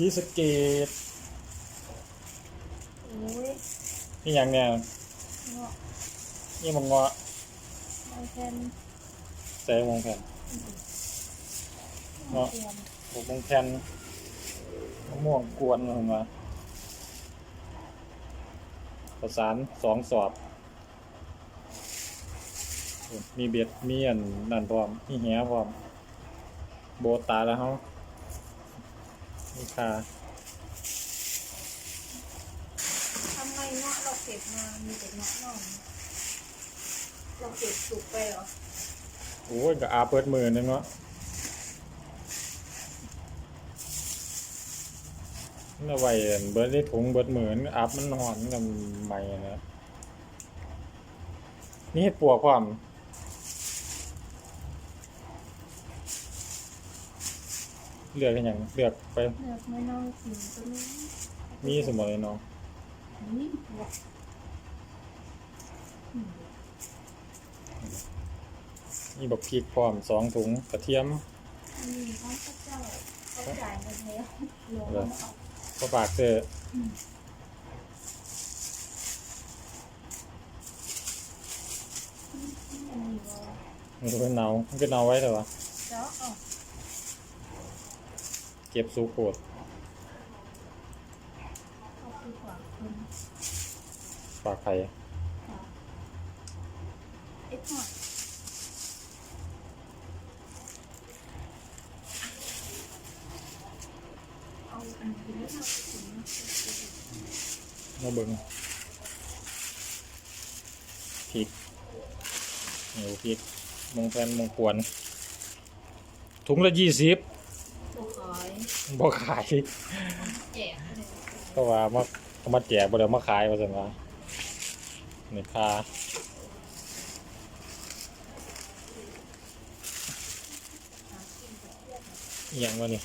ของฝากจากศรีสะเกดโอ้ยนี่อย่างเนี่ยเงาะนี่มังเงาะไอแคนใส่มงแผ่นเงาะเทียมบกมงแผ่นมะม่วงกวนลงมาประสานสองสอบ มีเบ็ดมีอันนั่นพร้อมมีแหพร้อมโบตาแล้วเฮา มีคาทำไมเงาะเราเก็บมา มีแต่เงาะน่องเราเก็บสุกไปเหรอ โอ้ยก็อาเปิดมือนึงเนาะนี่ไว้อันเบิดได้ถุงเบิดมือนอัพมันหอนกับใหม่นะนี่เฮ็ดปวกความ เลือกกันอย่างเลือกไป เลือกไม่น้องกินตัวนี้มีสมมติเลยเนาะนี่บวกมีบักพริกพร้อมสองถุงกระเทียมนี่ข้าวเจ้าเขาจ่ายมาแล้วลงเหรอมาเอาก็ฝากเจออันนี้ว่ามันก็เป็นเนามันก็เนาไว้แต่ว่าเจ้า เก็บสูโกดเอาไปฝากคนฝากไข่เอ็ดหน่อยเอาอันนี้ไม่เอาเบิ่งพริกเหนียวพริกมงแฟนมงกวนถุงละยี่สิบ บ่ขายแจกเลยก็ว่ามาเอามาแจกบ่ได้เอามาขายว่าซั่นว่านี่ค่าอหยังวะนี่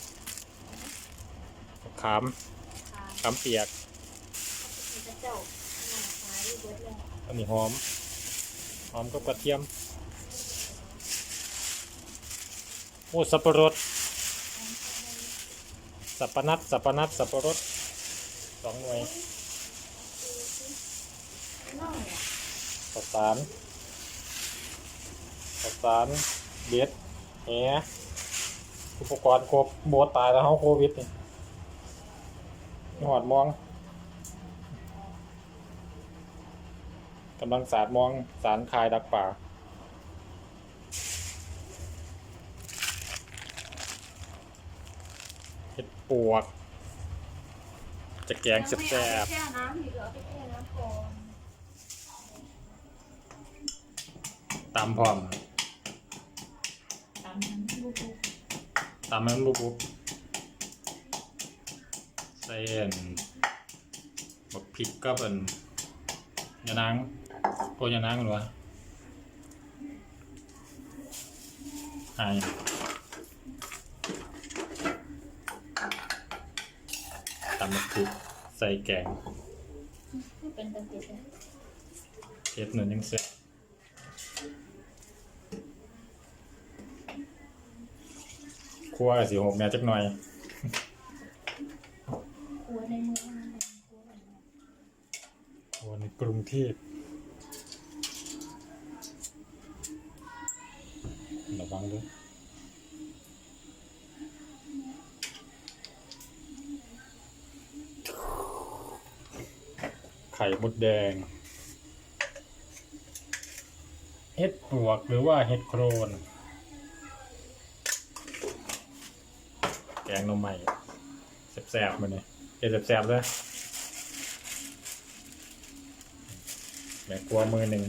ขามขามเปียก พระเจ้ามาขายเบิดเลยอันนี้หอม หอมกับกระเทียม โอ้สับปะรด สับปะนัดสับปะนัดสับปะรดสองหน่วยน้อยอะข้าวสารข้าวสารเบ็ดแหอุปกรณ์ครบโบตตายแล้วเฮาโควิดนี่หอดมองกำลังสาดมองสารคายดักป่า เห็ด ปวก จะแกงแซ่บแช่น้ำอีกเหรอไปแช่น้ำก่อนๆตำพร้อมตำน้ำลูกตำมันบุบๆใส่อันบักพริกก็เป็นยานางโกยานางหรือวะหายำบักพริกใส่แกงเป็นตะเกียบเทปหนึ่งยังเสร็จครัวสีหกแม่จักหน่อยครัวในเมืองนั่นเองครัวในเมืองครัวในกรุงเทพระวังด้วย ข่มดแดง เห็ดปวกหรือว่าเห็ดโครน แกงหนมใหม่แซ่บๆมาเนี่ยเห็ดแซ่บๆเลยแม่กลัวมือหนึ่ง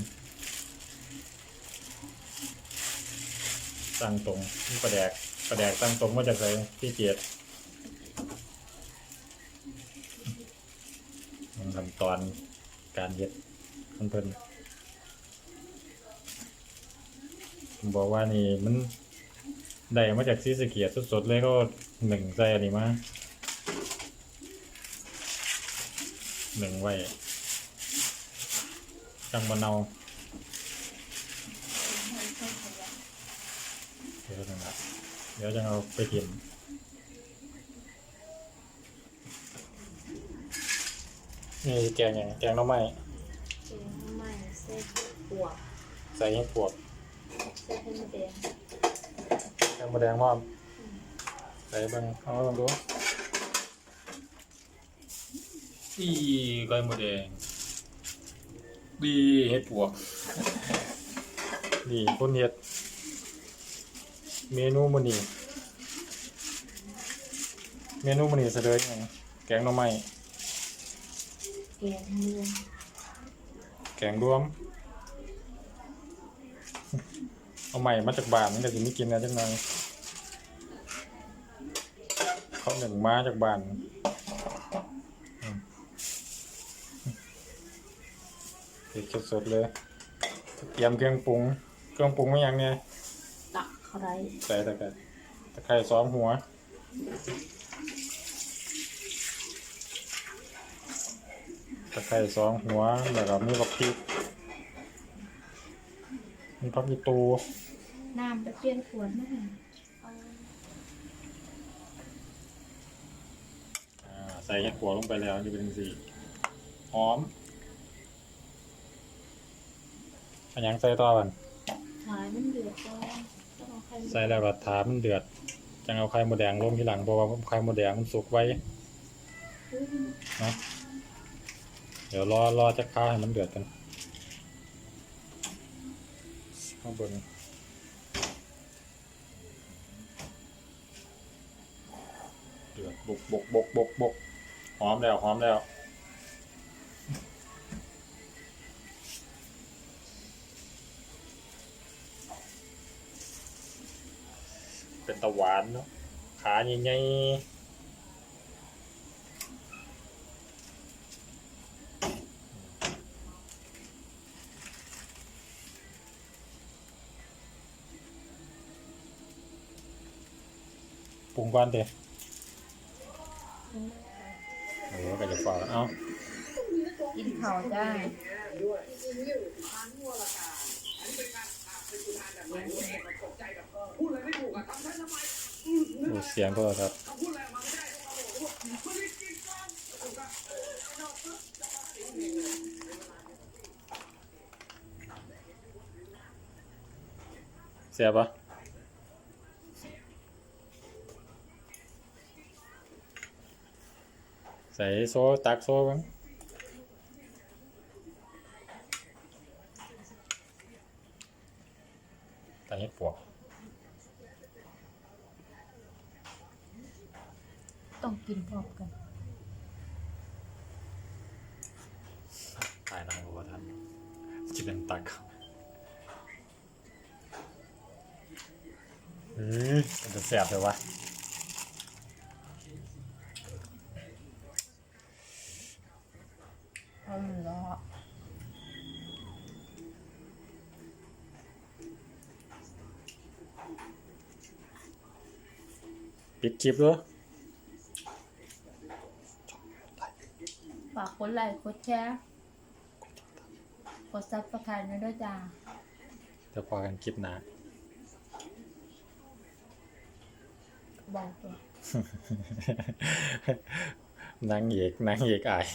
ตั้งตรงนี่ประแดกประแดกตั้งตรงมาจากไหนพี่เกียรติมันขั้นตอน การเย็ดของเพิ่นผมบอกว่านี่มันได้มาจากซีสเกียตสดๆเลยก็หนึ่งใจอันนี้มาหนึ่งไว้จังมะนาเดี๋ยวนั่นละเดี๋ยวจะเอาไปกิน นี่แกงอย่างแกงหน้ำไม้เองไม่เส้นปวกใส่ให้ปวกเส้นให้มันแดงแกงมะแดงมอมใส่เบังเอาลองดูอีไก่มะแดง ดีเห็ดปวก นี่คนเห็ด เมนูมันนี่เมนูมันนี่เสดอยังแกงหน่อไม้ แกงเมืองแกงรวม เอาใหม่มาจากบ้านมันก็สิไม่กินนะจังหน่อยเขาหนึ่งมาจากบ้านเด็ดสดเลย เตรียมเครื่องปรุง เครื่องปรุงไม่ยังเนี่ยตักเขาไรใส่ตะไคร้ตะไคร้ซ้อมหัว ตะไคร้ซ้อมหัวแล้วก็มีผักพริกมีผักอีตูน้ำไปเปลี่ยนขวดนะเอาอ่าใส่เห็ดหัวลงไปแล้วนี่เป็นสีหอมอันยังใส่ต่อกันขายมันเดือดก็ต้องเอาใครใส่แล้วก็ถามันเดือดจังเอาไข่มดแดงลงทีหลังเพราะว่าไข่มดแดงมันสุกไว้ นะ เดี๋ยวรอรอจะข้าวให้มันเดือดกันข้างบนเดือดบกบกบกบกบกหอมแล้วหอมแล้วเป็นตะหวานเนาะขาใหญ่ๆ ปรุงก่อนเด้เออก็จะฝากเอ้ากินข้าวจ้าดูเสียงโทรศัพท์เสียปะ ใส่โซ่ตักโซ่บ้างตักให้ปวกต้องกินพร้อมกันตายนั่งบัวทันกินน้ำตักเฮ้ยมันจะแสบเลยวะ เอาเหรอปิดคลิปด้วยฝากกดไลค์กดแชร์กดซับสไครต์นะด้วยจ้าเดี๋ยวพอกันคลิปหน้าบอกตัว นางเอกนางเอกอาย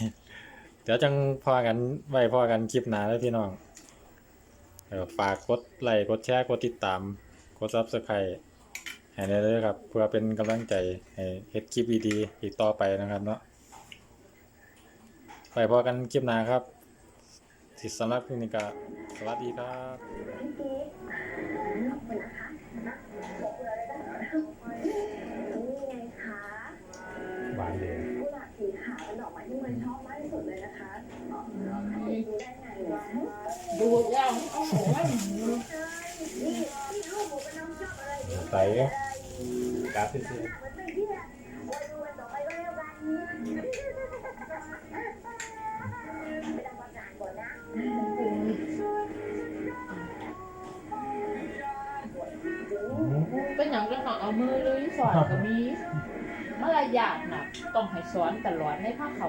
เดี๋ยวจังพอกันไว้พอกันคลิปหน้าแล้วพี่น้องเดี๋ยวฝากกดไลค์กดแชร์กดติดตามกดซับสไครต์ให้ได้เลยครับ เพื่อเป็นกำลังใจให้เฮ็ดคลิปดีๆอีกต่อไปนะครับเนาะไปพอกันคลิปหน้าครับสิสำหรับคลินิกาสวัสดีครับ ก็มีมารยาทนะต้องให้สอนตลอดในภาคเขา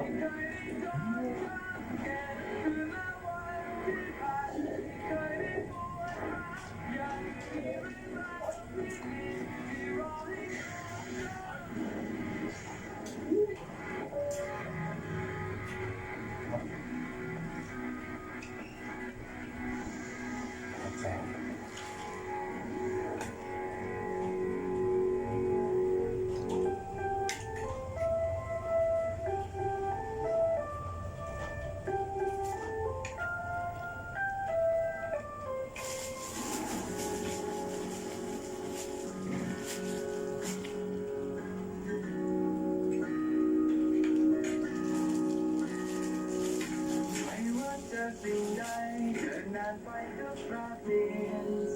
สิ่งใดเกินนานไปก็ปราเด่น